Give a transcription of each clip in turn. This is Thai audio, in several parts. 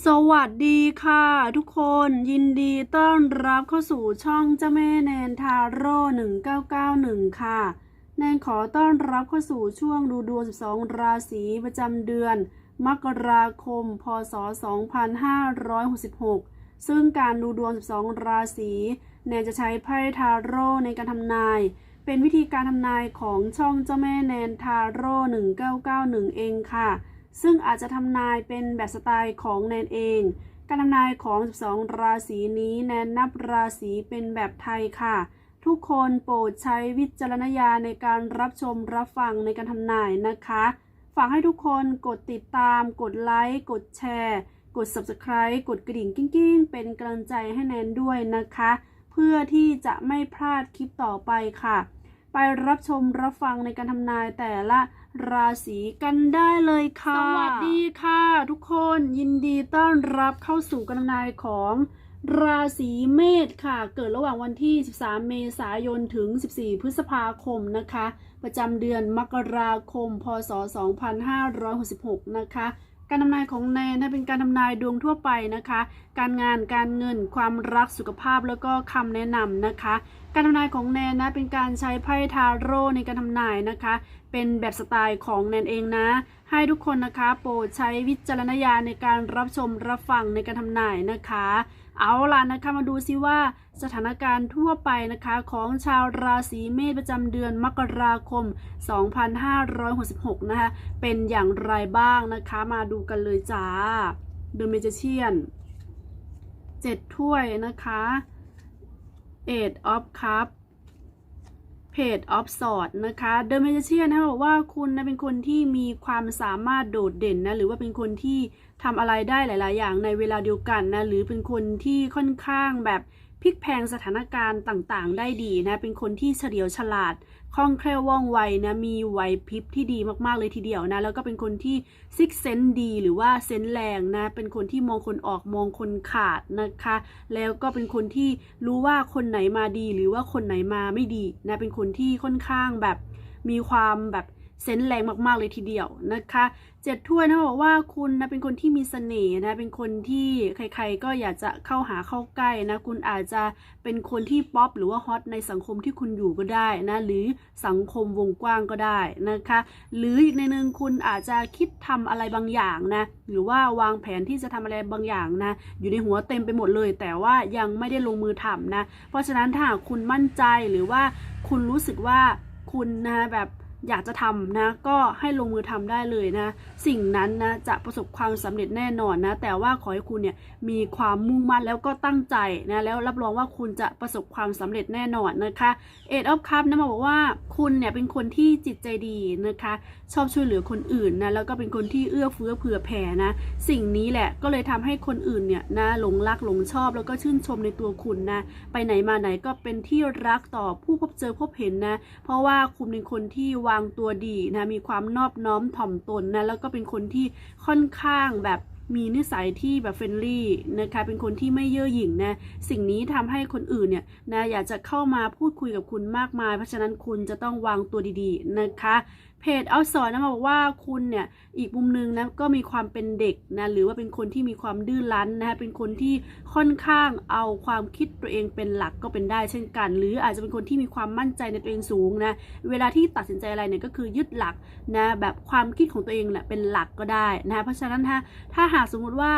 สวัสดีค่ะทุกคนยินดีต้อนรับเข้าสู่ช่องเจ้าแม่แนนทาโร่1991 ค่ะ แนนขอต้อนรับเข้าสู่ช่วงดูดวง 12 ราศีประจำเดือน มกราคม พศ 2566 ซึ่งการดูดวง 12 ราศีแนนจะใช้ไพ่ทาโร่ในการทำนาย เป็นวิธีการทำนายของช่องเจ้าแม่แนนทาโร่1991 เองค่ะ ซึ่งอาจจะทำนายเป็นแบบสไตล์ของแนนเอง การทำนายของ 12 ราศีนี้แนนนับราศีเป็นแบบไทยค่ะ ทุกคนโปรดใช้วิจารณญาณในการรับชมรับฟังในการทำนายนะคะ ฝากให้ทุกคนกดติดตาม กดไลค์ กดแชร์ กด subscribe กดกระดิ่งกิ้งๆ เป็นกำลังใจให้แนนด้วยนะคะ เพื่อที่จะไม่พลาดคลิปต่อไปค่ะ ไปรับชมรับฟังในการทำนายแต่ละราศีกันได้เลยค่ะ สวัสดีค่ะ ทุกคนยินดีต้อนรับเข้าสู่การทำนายของราศีเมษค่ะ เกิดระหว่างวันที่ 13 เมษายน ถึง 14 พฤษภาคมนะคะ ประจำเดือนมกราคม พศ 2566 นะคะ การทำนายของแนนนะเป็นการทำนายดวงทั่วไปนะคะ การงานการเงิน ความรักสุขภาพแล้วก็คำแนะนำนะคะ การทำนายของแนนนะเป็นการใช้ไพ่ทาโร่ในการทำนายนะคะ เป็นแบบสไตล์ของแนนเองนะ ให้ทุกคนนะคะ โปรดใช้วิจารณญาณในการรับชมรับฟังในการทำนายนะคะ เอาล่ะนะคะมาดูซิว่าสถานการณ์ทั่วไปนะคะของชาวราศีเมษประจำเดือนมกราคม 2566 นะคะเป็นอย่างไรบ้างนะคะมาดูกันเลยจ้าเดอะเมจิเชียนเจ็ดถ้วยนะคะ Eight of Cup เพจออฟสอดนะคะเดอะเมจิเชียนนะบอกว่าคุณนะเป็นคนที่มีความสามารถโดดเด่นนะหรือว่าเป็นคนที่ทำอะไรได้หลาย ๆ อย่างในเวลาเดียวกันนะหรือเป็นคนที่ค่อนข้างแบบ พลิกแพลงสถานการณ์ต่างๆ ได้ดีนะ เป็นคนที่เฉลียวฉลาด คล่องแคล่วว่องไวนะ มีไหวพริบที่ดีมากๆเลยทีเดียวนะ แล้วก็เป็นคนที่ซิกเซนดี หรือว่าเซนแรงนะ เป็นคนที่มองคนออกมองคนขาดนะคะ แล้วก็เป็นคนที่รู้ว่าคนไหนมาดี หรือว่าคนไหนมาไม่ดีนะ เป็นคนที่ค่อนข้างแบบมีความแบบ เซนแรงมากๆเลยทีเดียวนะคะเจ็ดถ้วยนะบอกว่าคุณนะเป็นคนที่มีเสน่ห์นะเป็นคนที่ใครๆก็อยากจะเข้าหาเข้าใกล้นะคุณอาจจะเป็นคนที่ป๊อปหรือว่าฮอตในสังคมที่คุณอยู่ก็ได้นะหรือสังคมวงกว้างก็ได้นะคะ หรืออีกในหนึ่งคุณอาจจะคิดทำอะไรบางอย่างนะหรือว่าวางแผนที่จะทำอะไรบางอย่างนะอยู่ในหัวเต็มไปหมดเลย แต่ว่ายังไม่ได้ลงมือทำนะเพราะฉะนั้นถ้าคุณมั่นใจหรือว่าคุณรู้สึกว่าคุณนะแบบ อยากจะทำนะก็ให้ลงมือทำได้เลยนะ สิ่งนั้นนะจะประสบความสำเร็จแน่นอนนะ แต่ว่าขอให้คุณเนี่ยมีความมุ่งมั่นแล้วก็ตั้งใจนะแล้วรับรองว่าคุณจะประสบความสำเร็จแน่นอนนะคะเอ็ดออฟคัพนะมาบอกว่าคุณเนี่ยเป็นคนที่จิตใจดีนะคะ ชอบช่วยเหลือคนอื่นนะแล้วก็เป็นคนที่เอื้อเฟื้อเผื่อแผ่นะ สิ่งนี้แหละก็เลยทำให้คนอื่นเนี่ยนะหลงรักหลงชอบแล้วก็ชื่นชมในตัวคุณนะไปไหนมาไหนก็เป็นที่รักต่อผู้พบเจอพบเห็นนะ เพราะว่าคุณเป็นคนที่วางตัวดีนะมีความนอบน้อมถ่อมตนนะแล้วก็เป็นคนที่ค่อนข้างแบบมีนิสัยที่แบบเฟรนลี่นะคะ เป็นคนที่ไม่เย่อหยิ่งนะ สิ่งนี้ทำให้คนอื่นเนี่ยนะอยากจะเข้ามาพูดคุยกับคุณมากมาย เพราะฉะนั้นคุณจะต้องวางตัวดีๆนะคะ เพจเอาสอนนะมาบอกว่าคุณเนี่ยอีกมุมนึงนะก็มีความเป็นเด็กนะหรือว่าเป็นคนที่มีความดื้อรั้นนะคะเป็นคนที่ค่อนข้างเอาความคิดตัวเองเป็นหลักก็เป็นได้เช่นกัน หรืออาจจะเป็นคนที่มีความมั่นใจในตัวเองสูงนะเวลาที่ตัดสินใจอะไรเนี่ยก็คือยึดหลักนะแบบความคิดของตัวเองแหละเป็นหลักก็ได้นะเพราะฉะนั้นถ้าถ้าหากสมมุติว่า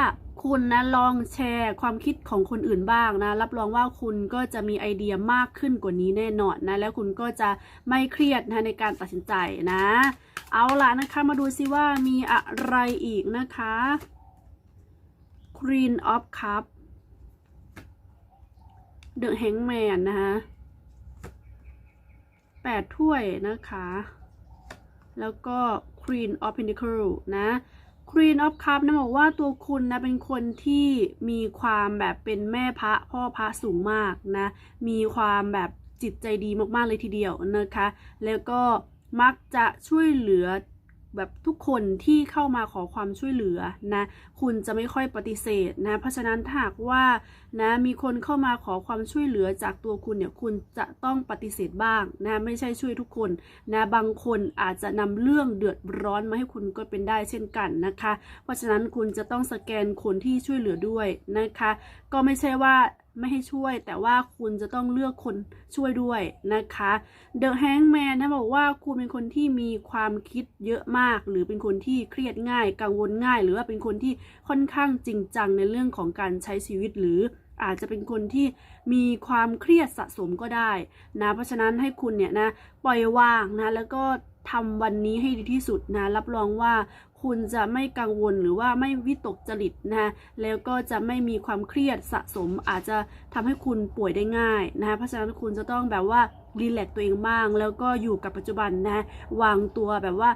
คุณนะลองแชร์ความคิดของคนอื่นบ้างนะ รับรองว่าคุณก็จะมีไอเดียมากขึ้นกว่านี้แน่นอนนะ แล้วคุณก็จะไม่เครียดนะในการตัดสินใจนะ เอาล่ะนะคะมาดูซิว่ามีอะไรอีกนะคะ Queen of Cup The Hangman นะคะแปดถ้วยนะคะ แล้วก็ Queen of Pentacles นะ ครีนออฟคัพนะบอกว่าตัวคุณนะเป็นคนที่มีความแบบเป็นแม่พระพ่อพระสูงมากนะ มีความแบบจิตใจดีมากๆเลยทีเดียวนะคะ แล้วก็มักจะช่วยเหลือ แบบทุกคนที่เข้ามาขอความช่วยเหลือนะ คุณจะไม่ค่อยปฏิเสธนะ เพราะฉะนั้นถ้าหากว่านะมีคนเข้ามาขอความช่วยเหลือจากตัวคุณเนี่ยคุณจะต้องปฏิเสธบ้างนะไม่ใช่ช่วยทุกคนนะบางคนอาจจะนำเรื่องเดือดร้อนมาให้คุณก็เป็นได้เช่นกันนะคะ เพราะฉะนั้นคุณจะต้องสแกนคนที่ช่วยเหลือด้วยนะคะ ก็ไม่ใช่ว่า ไม่ให้ช่วย แต่ว่าคุณจะต้องเลือกคนช่วยด้วยนะคะ The Hangman นะบอกว่าคุณเป็นคนที่มีความคิดเยอะมาก หรือเป็นคนที่เครียดง่าย กังวลง่าย หรือว่าเป็นคนที่ค่อนข้างจริงจังในเรื่องของการใช้ชีวิตหรืออาจจะเป็นคนที่มีความเครียดสะสมก็ได้นะเพราะฉะนั้นให้คุณเนี่ยนะปล่อยวางนะแล้วก็ ทำวันนี้ให้ดีที่สุดนะรับรองว่าคุณจะไม่กังวลหรือว่าไม่วิตกจริตนะแล้วก็จะไม่มีความเครียดสะสมอาจจะทำให้คุณป่วยได้ง่ายนะเพราะฉะนั้นคุณจะต้องแบบว่ารีแลกตัวเองบ้าง แล้วก็อยู่กับปัจจุบันนะวางตัวแบบว่า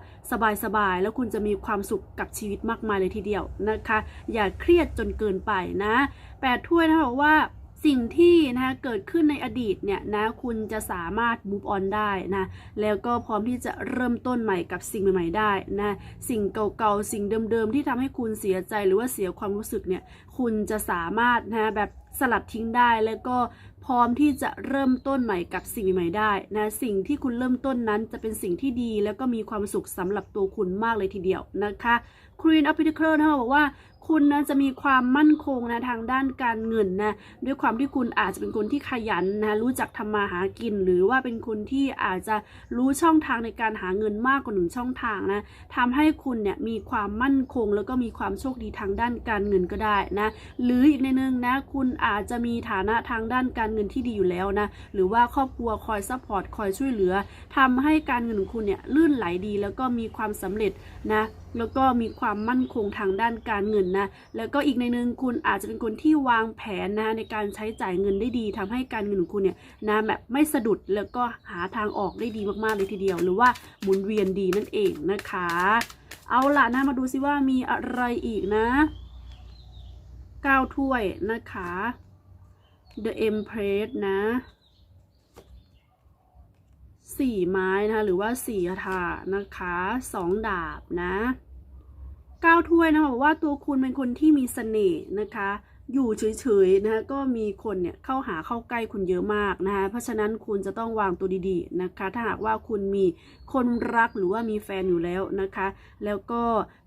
สบายๆแล้วคุณจะมีความสุขกับชีวิตมากมายเลยทีเดียวนะคะ อย่าเครียดจนเกินไปนะแปดถ้วยนะบอกว่า สิ่งที่นะคะเกิดขึ้นในอดีตเนี่ยนะคุณจะสามารถ move on ได้นะแล้วก็พร้อมที่จะเริ่มต้นใหม่กับสิ่งใหม่ ๆ ได้นะสิ่งเก่าๆ สิ่งเดิมๆ ที่ทำให้คุณเสียใจหรือว่าเสียความรู้สึกเนี่ยคุณจะสามารถนะแบบสลัดทิ้งได้แล้วก็พร้อมที่จะเริ่มต้นใหม่กับสิ่งใหม่ได้นะสิ่งที่คุณเริ่มต้นนั้นจะเป็นสิ่งที่ดี แล้วก็มีความสุขสำหรับตัวคุณมากเลยทีเดียวนะคะ Queen of Pentacles นะคะบอกว่า คุณนะจะมีความมั่นคงนะทางด้านการเงินนะด้วยความที่คุณอาจจะเป็นคนที่ขยันนะรู้จักทำมาหากิน หรือว่าเป็นคนที่อาจจะรู้ช่องทางในการหาเงินมากกว่าหนึ่งช่องทางนะทำให้คุณเนี่ยมีความมั่นคง แล้วก็มีความโชคดีทางด้านการเงินก็ได้นะหรืออีกในหนึงนะคุณอาจจะมีฐานะทางด้านการเงินที่ดีอยู่แล้วนะหรือว่าครอบครัวคอยซัพพอร์ตคอยช่วยเหลือทำให้การเงินของคุณเนี่ยลื่นไหลดีแล้วก็มีความสำเร็จนะแล้วก็มีความมั่นคงทางด้านการเงินนะ แล้วก็อีกในหนึงคุณอาจจะเป็นคนที่วางแผนนะในการใช้จ่ายเงินได้ดีทำให้การเงินของคุณเนี่ยนะแบบไม่สะดุดแล้วก็หาทางออกได้ดีมากๆเลยทีเดียว หรือว่าหมุนเวียนดีนั่นเองนะคะ เอาล่ะนะมาดูซิว่ามีอะไรอีกนะ9ถ้วยนะคะ The Empress นะ สี่ไม้นะคะหรือว่าสี่คาถานะคะสองดาบนะเก้าถ้วยนะคะบอกว่าตัวคุณเป็นคนที่มีเสน่ห์นะคะ อยู่เฉยๆนะคะก็มีคนเนี่ยเข้าหาเข้าใกล้คุณเยอะมากนะคะเพราะฉะนั้นคุณจะต้องวางตัวดีๆนะคะ ถ้าหากว่าคุณมีคนรักหรือว่ามีแฟนอยู่แล้วนะคะ แล้วก็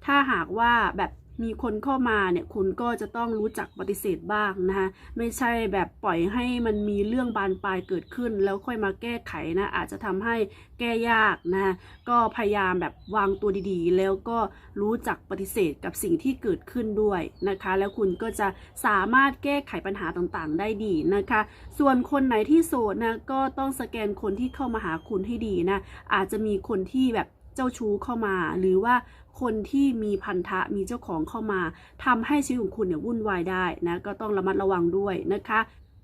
ถ้าหากว่าแบบ มีคนเข้ามาเนี่ยคุณก็จะต้องรู้จักปฏิเสธบ้างนะคะไม่ใช่แบบปล่อยให้มันมีเรื่องบานปลายเกิดขึ้น แล้วค่อยมาแก้ไขนะอาจจะทำให้แก้ยากนะก็พยายามแบบวางตัวดีๆ แล้วก็รู้จักปฏิเสธกับสิ่งที่เกิดขึ้นด้วยนะคะ แล้วคุณก็จะสามารถแก้ไขปัญหาต่างๆ ได้ดีนะคะ ส่วนคนไหนที่โสดนะก็ต้องสแกนคนที่เข้ามาหาคุณให้ดีนะอาจจะมีคนที่แบบเจ้าชู้เข้ามาหรือว่า คนที่มีพันธะมีเจ้าของเข้ามาทำให้ชีวิตของคุณเนี่ยวุ่นวายได้นะก็ต้องระมัดระวังด้วยนะคะ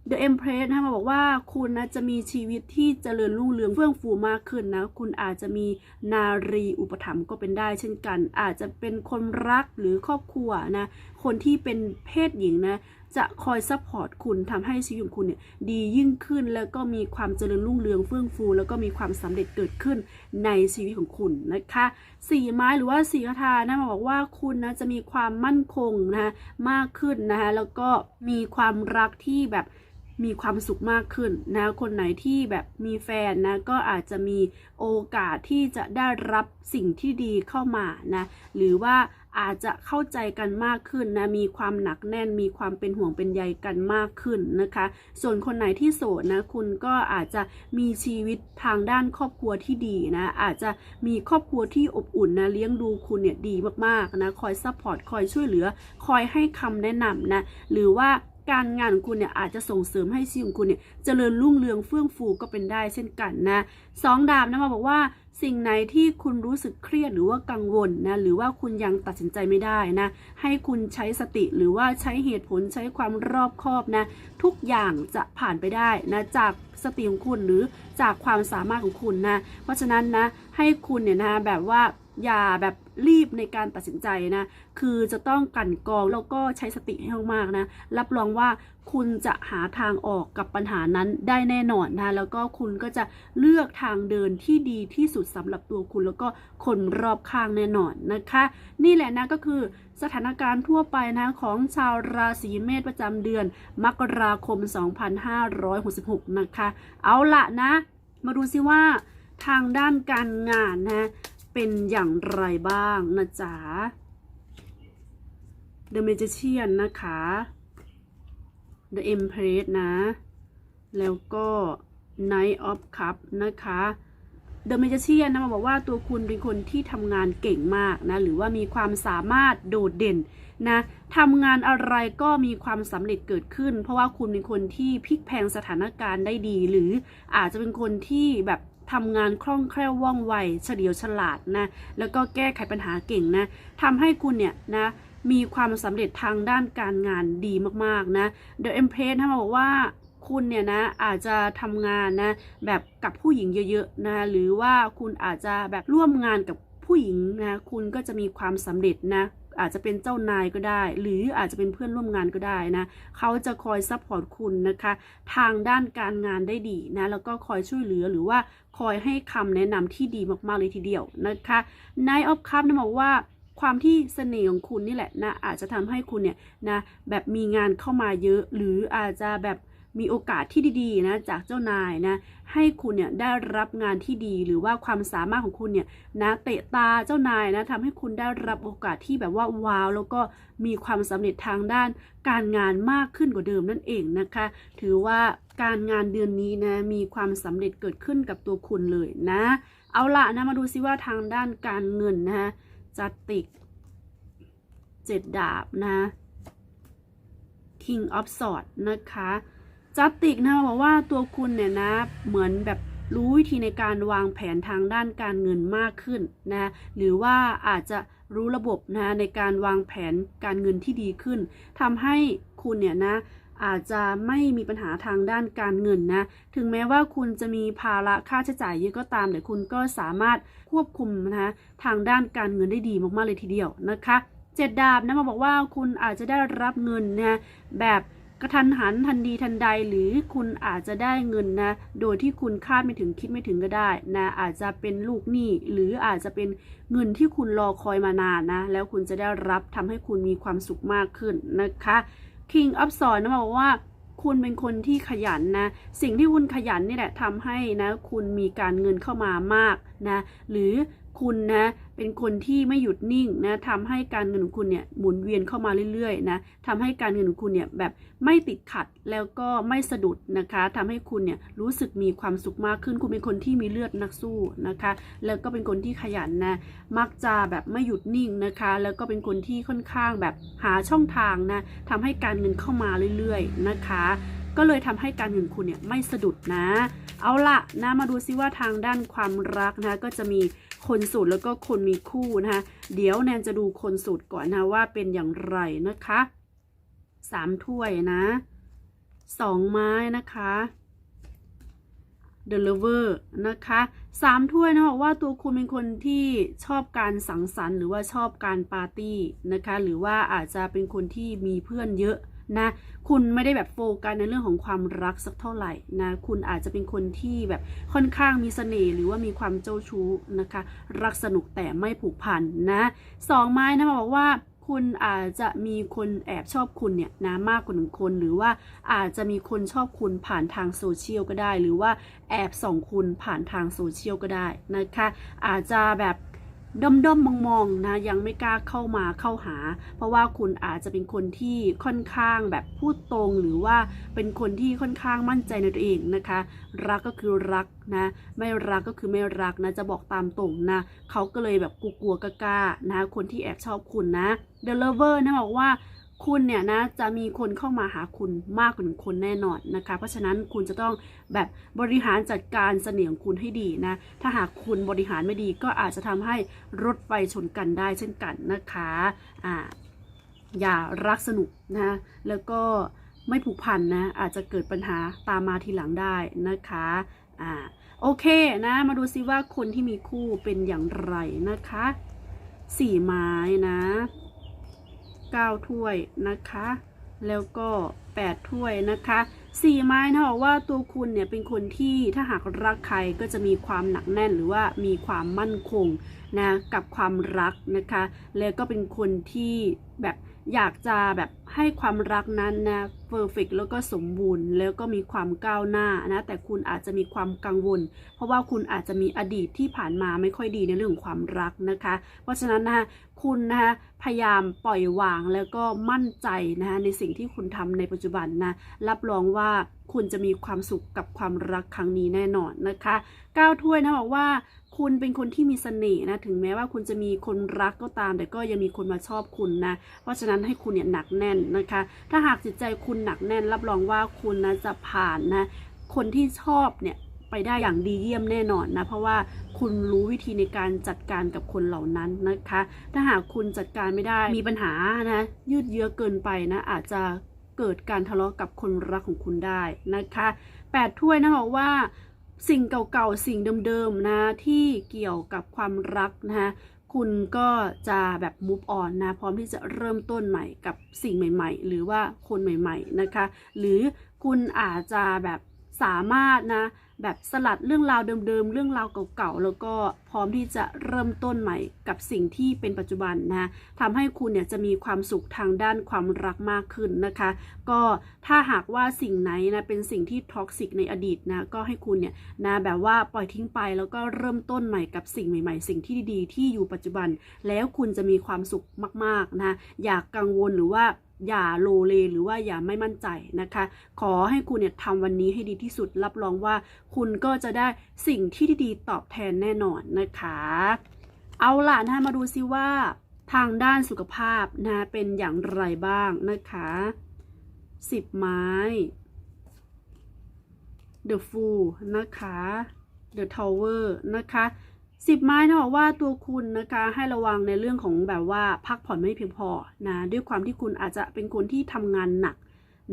The Empress นะคะมาบอกว่าคุณนะจะมีชีวิตที่เจริญรุ่งเรืองเฟื่องฟูมากขึ้นนะ คุณอาจจะมีนารีอุปถัมภ์ก็เป็นได้เช่นกัน อาจจะเป็นคนรักหรือครอบครัวนะ คนที่เป็นเพศหญิงนะจะคอยซัพพอร์ตคุณทำให้ชีวิตของคุณเนี่ยดียิ่งขึ้น แล้วก็มีความเจริญรุ่งเรืองเฟื่องฟู แล้วก็มีความสำเร็จเกิดขึ้นในชีวิตของคุณนะคะสีไม้หรือว่าสีคาถานะมาบอกว่าคุณนะจะมีความมั่นคงนะคะมากขึ้นนะคะแล้วก็มีความรักที่แบบมีความสุขมากขึ้นนะ คนไหนที่แบบมีแฟนนะก็อาจจะมีโอกาสที่จะได้รับสิ่งที่ดีเข้ามานะ หรือว่า อาจจะเข้าใจกันมากขึ้นนะ มีความหนักแน่น มีความเป็นห่วงเป็นใยกันมากขึ้นนะคะ ส่วนคนไหนที่โสดนะ คุณก็อาจจะมีชีวิตทางด้านครอบครัวที่ดีนะ อาจจะมีครอบครัวที่อบอุ่นนะ เลี้ยงดูคุณเนี่ยดีมากๆนะ คอยซัพพอร์ต คอยช่วยเหลือ คอยให้คำแนะนำนะ หรือว่าการงานของคุณเนี่ยอาจจะส่งเสริมให้ชีวิตของคุณเนี่ยเจริญรุ่งเรืองเฟื่องฟูก็เป็นได้เช่นกันนะสองดาบนะมาบอกว่า สิ่งไหนที่คุณรู้สึกเครียดหรือว่ากังวลนะหรือว่าคุณยังตัดสินใจไม่ได้นะให้คุณใช้สติหรือว่าใช้เหตุผลใช้ความรอบคอบนะทุกอย่างจะผ่านไปได้นะจากสติของคุณหรือจากความสามารถของคุณนะเพราะฉะนั้นนะให้คุณเนี่ยนะแบบว่าอย่าแบบ รีบในการตัดสินใจนะ คือจะต้องกันกองแล้วก็ใช้สติให้มากๆนะ รับรองว่าคุณจะหาทางออกกับปัญหานั้นได้แน่นอนนะแล้วก็คุณก็จะเลือกทางเดินที่ดีที่สุดสำหรับตัวคุณแล้วก็คนรอบข้างแน่นอนนะคะ นี่แหละนะก็คือสถานการณ์ทั่วไปนะของชาวราศีเมษประจำเดือน มกราคม 2566 นะคะ เอาละนะ มาดูซิว่าทางด้านการงานนะ เป็นอย่างไรบ้างนะจ๊ะ The Magician นะคะ The Empress นะ แล้วก็ Knight of Cup นะคะ The Magician นะมาบอกว่าตัวคุณเป็นคนที่ทำงานเก่งมากนะ หรือว่ามีความสามารถโดดเด่นนะทำงานอะไรก็มีความสำเร็จเกิดขึ้น เพราะว่าคุณเป็นคนที่พลิกแพงสถานการณ์ได้ดี หรืออาจจะเป็นคนที่แบบ ทำงานคล่องแคล่วว่องไว เฉลียวฉลาดนะ แล้วก็แก้ไขปัญหาเก่งนะทำให้คุณเนี่ยนะมีความสำเร็จทางด้านการงานดีมากๆนะ The Empress นะมาบอกว่าคุณเนี่ยนะอาจจะทำงานนะแบบกับผู้หญิงเยอะๆนะหรือว่าคุณอาจจะแบบร่วมงานกับผู้หญิงนะคุณก็จะมีความสำเร็จนะ อาจจะเป็นเจ้านายก็ได้ หรืออาจจะเป็นเพื่อนร่วมงานก็ได้นะเขาจะคอยซัพพอร์ตคุณนะคะ ทางด้านการงานได้ดีนะแล้วก็คอยช่วยเหลือหรือว่าคอยให้คำแนะนำที่ดีมากๆเลยทีเดียวนะคะ Nine of Cups นะบอกว่าความที่เสน่ห์ของคุณนี่แหละนะอาจจะทำให้คุณเนี่ยนะแบบมีงานเข้ามาเยอะ หรืออาจจะแบบ มีโอกาสที่ดีๆนะจากเจ้านายนะให้คุณเนี่ยได้รับงานที่ดีหรือว่าความสามารถของคุณเนี่ยนะเตะตาเจ้านายนะทำให้คุณได้รับโอกาสที่แบบว่าว้าวแล้วก็มีความสำเร็จทางด้านการงานมากขึ้นกว่าเดิมนั่นเองนะคะ ถือว่าการงานเดือนนี้นะมีความสำเร็จเกิดขึ้นกับตัวคุณเลยนะ เอาละนะมาดูซิว่าทางด้านการเงินนะจัติกเจ็ดดาบนะ King of Swords นะคะ จัดติกนะบอกว่าตัวคุณเนี่ยนะเหมือนแบบรู้วิธีในการวางแผนทางด้านการเงินมากขึ้นนะหรือว่าอาจจะรู้ระบบนะในการวางแผนการเงินที่ดีขึ้นทำให้คุณเนี่ยนะอาจจะไม่มีปัญหาทางด้านการเงินนะ ถึงแม้ว่าคุณจะมีภาระค่าใช้จ่ายเยอะก็ตาม แต่คุณก็สามารถควบคุมนะคะทางด้านการเงินได้ดีมากๆเลยทีเดียวนะคะ เจ็ดดาบนะมาบอกว่าคุณอาจจะได้รับเงินนะแบบ กระทันหันทันดีทันใดหรือคุณอาจจะได้เงินนะ โดยที่คุณคาดไม่ถึงคิดไม่ถึงก็ได้นะ อาจจะเป็นลูกหนี้หรืออาจจะเป็นเงินที่คุณรอคอยมานานนะ แล้วคุณจะได้รับทำให้คุณมีความสุขมากขึ้นนะคะ King of s w o r d นะบอกว่าคุณเป็นคนที่ขยันนะ สิ่งที่คุณขยันนี่แหละทำให้นะ คุณมีการเงินเข้ามามากนะ หรือ คุณนะเป็นคนที่ไม่หยุดนิ่งนะทำให้การเงินของคุณเนี่ยหมุนเวียนเข้ามาเรื่อยๆนะทำให้การเงินของคุณเนี่ยแบบไม่ติดขัดแล้วก็ไม่สะดุดนะคะทำให้คุณเนี่ยรู้สึกมีความสุขมากขึ้น คุณเป็นคนที่มีเลือดนักสู้นะคะ แล้วก็เป็นคนที่ขยันนะมักจะแบบไม่หยุดนิ่งนะคะ แล้วก็เป็นคนที่ค่อนข้างแบบหาช่องทางนะทำให้การเงินเข้ามาเรื่อยๆนะคะ ก็เลยทำให้การเงินคุณเนี่ยไม่สะดุดนะ เอาละนะมาดูซิว่าทางด้านความรักนะก็จะมี คนโสูตรแล้วก็คนมีคู่นะคะเดี๋ยวแนนจะดูคนโสูตรก่อนนะว่าเป็นอย่างไรนะคะสามถ้วยนะสองไม้นะคะ The Lover นะคะสามถ้วยนะบอกว่าตัวคุณเป็นคนที่ชอบการสังสรรค์ หรือว่าชอบการปาร์ตี้นะคะ หรือว่าอาจจะเป็นคนที่มีเพื่อนเยอะ นะคุณไม่ได้แบบโฟกัสในเรื่องของความรักสักเท่าไหร่นะคุณอาจจะเป็นคนที่แบบค่อนข้างมีเสน่ห์หรือว่ามีความเจ้าชู้นะคะ รักสนุกแต่ไม่ผูกพันนะสองไม้นะบอกว่าคุณอาจจะมีคนแอบชอบคุณเนี่ยนะมากกว่าหนึ่งคน หรือว่าอาจจะมีคนชอบคุณผ่านทางโซเชียลก็ได้ หรือว่าแอบส่องคุณผ่านทางโซเชียลก็ได้นะคะ อาจจะแบบ ด้อมด้อมมองมองๆนะยังไม่กล้าเข้ามาเข้าหา เพราะว่าคุณอาจจะเป็นคนที่ค่อนข้างแบบพูดตรงหรือว่าเป็นคนที่ค่อนข้างมั่นใจในตัวเองนะคะ รักก็คือรักนะ ไม่รักก็คือไม่รักนะจะบอกตามตรงนะเขาก็เลยแบบกลัวๆกล้าๆนะคนที่แอบชอบคุณนะเดลเวอร์นะบอกว่า คุณเนี่ยนะจะมีคนเข้ามาหาคุณมากกว่าหนึ่งคนแน่นอนนะคะ เพราะฉะนั้นคุณจะต้องแบบบริหารจัดการเสน่ห์ของคุณให้ดีนะ ถ้าหากคุณบริหารไม่ดีก็อาจจะทำให้รถไฟชนกันได้เช่นกันนะคะอ่าอย่ารักสนุกนะแล้วก็ไม่ผูกพันนะอาจจะเกิดปัญหาตามมาทีหลังได้นะคะอ่าโอเคนะ มาดูซิว่าคนที่มีคู่เป็นอย่างไรนะคะสี่ไม้นะ เก้าถ้วยนะคะ แล้วก็แปดถ้วยนะคะสี่ไม้นะบอกว่าตัวคุณเนี่ยเป็นคนที่ถ้าหากรักใครก็จะมีความหนักแน่นหรือว่ามีความมั่นคงนะกับความรักนะคะ แล้วก็เป็นคนที่แบบ อยากจะแบบให้ความรักนั้นนะเพอร์เฟกแล้วก็สมบูรณ์ แล้วก็มีความก้าวหน้านะแต่คุณอาจจะมีความกังวล เพราะว่าคุณอาจจะมีอดีตที่ผ่านมาไม่ค่อยดีในเรื่องความรักนะคะ เพราะฉะนั้นนะคะคุณนะคะพยายามปล่อยวางแล้วก็มั่นใจนะคะในสิ่งที่คุณทำในปัจจุบันนะรับรองว่าคุณจะมีความสุขกับความรักครั้งนี้แน่นอนนะคะก้าวถ้วยนะบอกว่า คุณเป็นคนที่มีเสน่ห์นะ ถึงแม้ว่าคุณจะมีคนรักก็ตาม แต่ก็ยังมีคนมาชอบคุณนะ เพราะฉะนั้นให้คุณเนี่ยหนักแน่นนะคะ ถ้าหากจิตใจคุณหนักแน่น รับรองว่าคุณนะจะผ่านนะ คนที่ชอบเนี่ยไปได้อย่างดีเยี่ยมแน่นอนนะ เพราะว่าคุณรู้วิธีในการจัดการกับคนเหล่านั้นนะคะ ถ้าหากคุณจัดการไม่ได้มีปัญหานะ ยืดเยื้อเกินไปนะ อาจจะเกิดการทะเลาะกับคนรักของคุณได้นะคะแปดถ้วยนะบอกว่า สิ่งเก่าๆ สิ่งเดิมๆ นะ ที่เกี่ยวกับความรักนะคะคุณก็จะแบบมูฟออนนะ พร้อมที่จะเริ่มต้นใหม่กับสิ่งใหม่ ๆ หรือว่าคนใหม่ ๆ นะคะ หรือคุณอาจจะแบบ สามารถนะ แบบสลัดเรื่องราวเดิมๆ เรื่องราวเก่าๆ แล้วก็พร้อมที่จะเริ่มต้นใหม่กับสิ่งที่เป็นปัจจุบันนะทำให้คุณเนี่ยจะมีความสุขทางด้านความรักมากขึ้นนะคะ ก็ถ้าหากว่าสิ่งไหนนะเป็นสิ่งที่ท็อกซิกในอดีตนะก็ให้คุณเนี่ยนะแบบว่าปล่อยทิ้งไปแล้วก็เริ่มต้นใหม่กับสิ่งใหม่ ๆ สิ่งที่ดีๆ ที่อยู่ปัจจุบัน แล้วคุณจะมีความสุขมากๆนะอย่ากกังวลหรือว่า อย่าโลเลหรือว่าอย่าไม่มั่นใจนะคะ ขอให้คุณเนี่ยทำวันนี้ให้ดีที่สุด รับรองว่าคุณก็จะได้สิ่งที่ดีๆตอบแทนแน่นอนนะคะ เอาล่ะนะมาดูซิว่า ทางด้านสุขภาพนะเป็นอย่างไรบ้างนะคะสิบไม้ The Fool นะคะ The Tower นะคะ สิบไม้นะบอกว่าตัวคุณนะคะให้ระวังในเรื่องของแบบว่าพักผ่อนไม่เพียงพอนะด้วยความที่คุณอาจจะเป็นคนที่ทำงานหนัก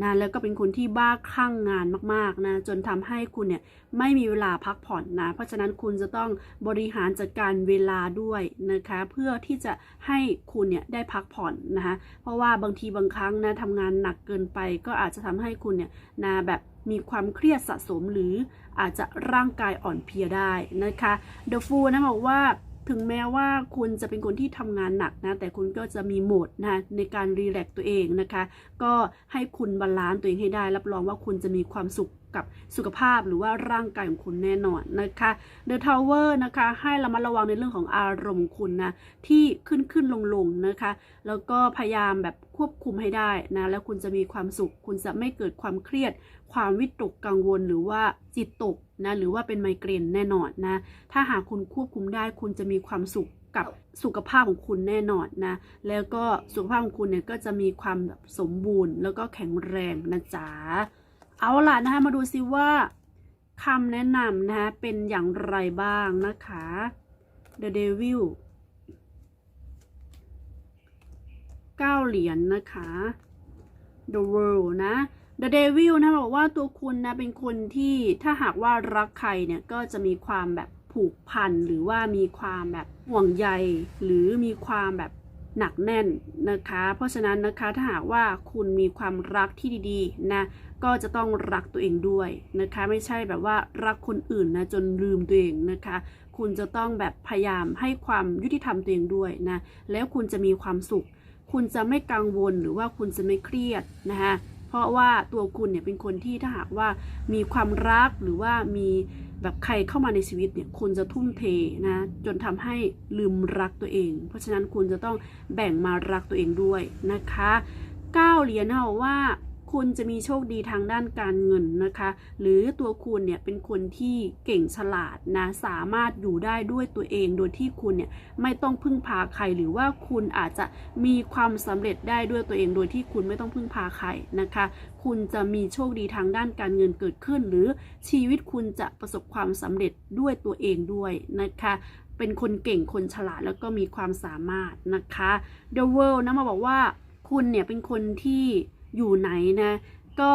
นะแล้วก็เป็นคนที่บ้าคลั่งงานมากๆนะจนทำให้คุณเนี่ยไม่มีเวลาพักผ่อนนะเพราะฉะนั้นคุณจะต้องบริหารจัดการเวลาด้วยนะคะเพื่อที่จะให้คุณเนี่ยได้พักผ่อนนะคะเพราะว่าบางทีบางครั้งนะทำงานหนักเกินไป ก็อาจจะทำให้คุณเนี่ยนะแบบ มีความเครียดสะสมหรืออาจจะร่างกายอ่อนเพลียได้นะคะ The Fool นะบอกว่าถึงแม้ว่าคุณจะเป็นคนที่ทำงานหนักนะ แต่คุณก็จะมีโหมดนะในการรีแลกตัวเองนะคะ ก็ให้คุณบาลานซ์ตัวเองให้ได้ รับรองว่าคุณจะมีความสุขกับสุขภาพหรือว่าร่างกายของคุณแน่นอนนะคะ The Tower นะคะ ให้ระมัดระวังในเรื่องของอารมณ์คุณนะ ที่ขึ้นขึ้นลงลงนะคะ แล้วก็พยายามแบบควบคุมให้ได้นะ แล้วคุณจะมีความสุข คุณจะไม่เกิดความเครียด ความวิตกกังวลหรือว่าจิตตกนะหรือว่าเป็นไมเกรนแน่นอนนะถ้าหากคุณควบคุมได้คุณจะมีความสุขกับสุขภาพของคุณแน่นอนนะ แล้วก็สุขภาพของคุณเนี่ยก็จะมีความแบบสมบูรณ์ แล้วก็แข็งแรงนะจ๊ะ เอาล่ะนะคะมาดูซิว่าคำแนะนำนะคะเป็นอย่างไรบ้างนะคะ The Devil เก้าเหรียญนนะคะ The World นะ The Devil นะบอกว่าตัวคุณนะเป็นคนที่ถ้าหากว่ารักใครเนี่ยก็จะมีความแบบผูกพันหรือว่ามีความแบบห่วงใยหรือมีความแบบหนักแน่นนะคะ เพราะฉะนั้นนะคะถ้าหากว่าคุณมีความรักที่ดีๆนะก็จะต้องรักตัวเองด้วยนะคะ ไม่ใช่แบบว่ารักคนอื่นนะจนลืมตัวเองนะคะ คุณจะต้องแบบพยายามให้ความยุติธรรมตัวเองด้วยนะแล้วคุณจะมีความสุข คุณจะไม่กังวลหรือว่าคุณจะไม่เครียดนะคะ ราะว่าตัวคุณเนี่ยเป็นคนที่ถ้าหากว่ามีความรักหรือว่ามีแบบใครเข้ามาในชีวิตเนี่ยคุณจะทุ่มเทนะจนทำให้ลืมรักตัวเอง เพราะฉะนั้นคุณจะต้องแบ่งมารักตัวเองด้วยนะคะก้าวเหรียญนะบอาว่า คุณจะมีโชคดีทางด้านการเงินนะคะ หรือตัวคุณเนี่ยเป็นคนที่เก่งฉลาดนะ สามารถอยู่ได้ด้วยตัวเอง โดยที่คุณเนี่ยไม่ต้องพึ่งพาใคร หรือว่าคุณอาจจะมีความสำเร็จได้ด้วยตัวเอง โดยที่คุณไม่ต้องพึ่งพาใครนะคะ คุณจะมีโชคดีทางด้านการเงินเกิดขึ้น หรือชีวิตคุณจะประสบความสำเร็จด้วยตัวเองด้วยนะคะเป็นคนเก่งคนฉลาดแล้วก็มีความสามารถนะคะ The World นะมาบอกว่าคุณเนี่ยเป็นคนที่ อยู่ไหนนะ ก็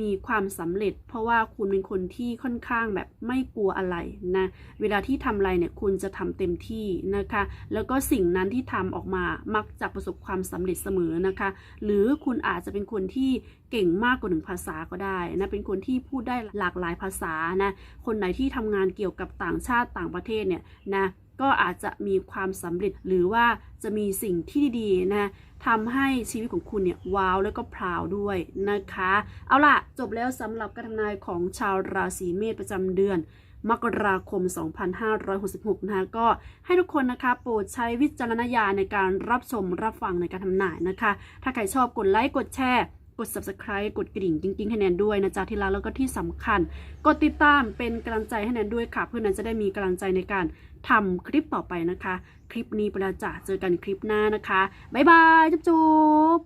มีความสำเร็จ เพราะว่าคุณเป็นคนที่ค่อนข้างแบบไม่กลัวอะไรนะ เวลาที่ทำอะไรเนี่ยคุณจะทำเต็มที่นะคะ แล้วก็สิ่งนั้นที่ทำออกมามักจะประสบความสำเร็จเสมอนะคะ หรือคุณอาจจะเป็นคนที่เก่งมากกว่าหนึ่งภาษาก็ได้นะ เป็นคนที่พูดได้หลากหลายภาษานะ คนไหนที่ทำงานเกี่ยวกับต่างชาติต่างประเทศเนี่ยนะ ก็อาจจะมีความสำเร็จหรือว่าจะมีสิ่งที่ดีๆนะทำให้ชีวิตของคุณเนี่ยว้าวแล้วก็พราวด้วยนะคะ เอาล่ะ จบแล้วสำหรับการทำนายของชาวราศีเมษประจำเดือนมกราคม 2566 นะคะก็ให้ทุกคนนะคะ โปรดใช้วิจารณญาณในการรับชมรับฟังในการทำนายนะคะ ถ้าใครชอบกดไลค์กดแชร์กด subscribe กดกระดิ่งกิ๊งๆให้แนนด้วยนะจ๊ะที่รักแล้วก็ที่สำคัญ กดติดตามเป็นกำลังใจให้แนนด้วยค่ะ เพื่อแนนจะได้มีกำลังใจในการ ทำคลิปต่อไปนะคะ คลิปนี้ไปแล้วจ้ะเจอกันคลิปหน้านะคะ บ๊ายบาย จุ๊บ